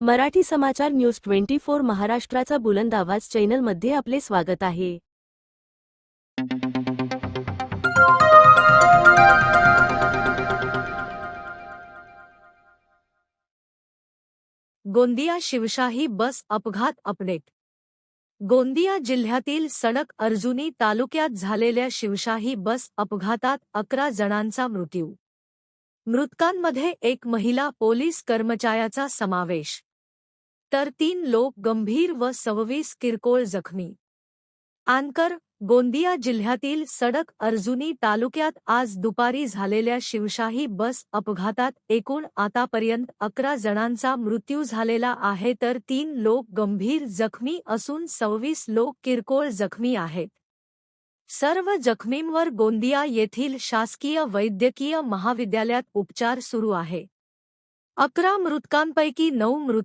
मराठी समाचार news twenty four महाराष्ट्राचा बुलंद आवाज चॅनलमध्ये आपले स्वागत आहे. गोंदिया शिवशाही बस अपघात अपडेट. गोंदिया जिल्ह्यातील सडक अर्जुनी तालुक्यात झालेल्या शिवशाही बस अपघातात अकरा जणांचा मृत्यू. मृतकांमध्ये एक महिला पोलीस कर्मचाऱ्याचा समावेश. तर तीन लोक गंभीर व सव्वीस किरकोळ जखमी. आनकर गोंदिया जिल्ह्यातील सडक अर्जुनी तालुक्यात आज दुपारी झालेल्या शिवशाही बस अपघातात एकूण आतापर्यंत अकरा जणांचा मृत्यू झालेला आहे तर तीन लोक गंभीर जखमी असून सव्वीस लोक किरकोळ जखमी आहेत. सर्व जखमींवर गोंदिया येथील शासकीय वैद्यकीय महाविद्यालयात उपचार सुरू आहे. अकरा मृतकांपैकी नऊ मृता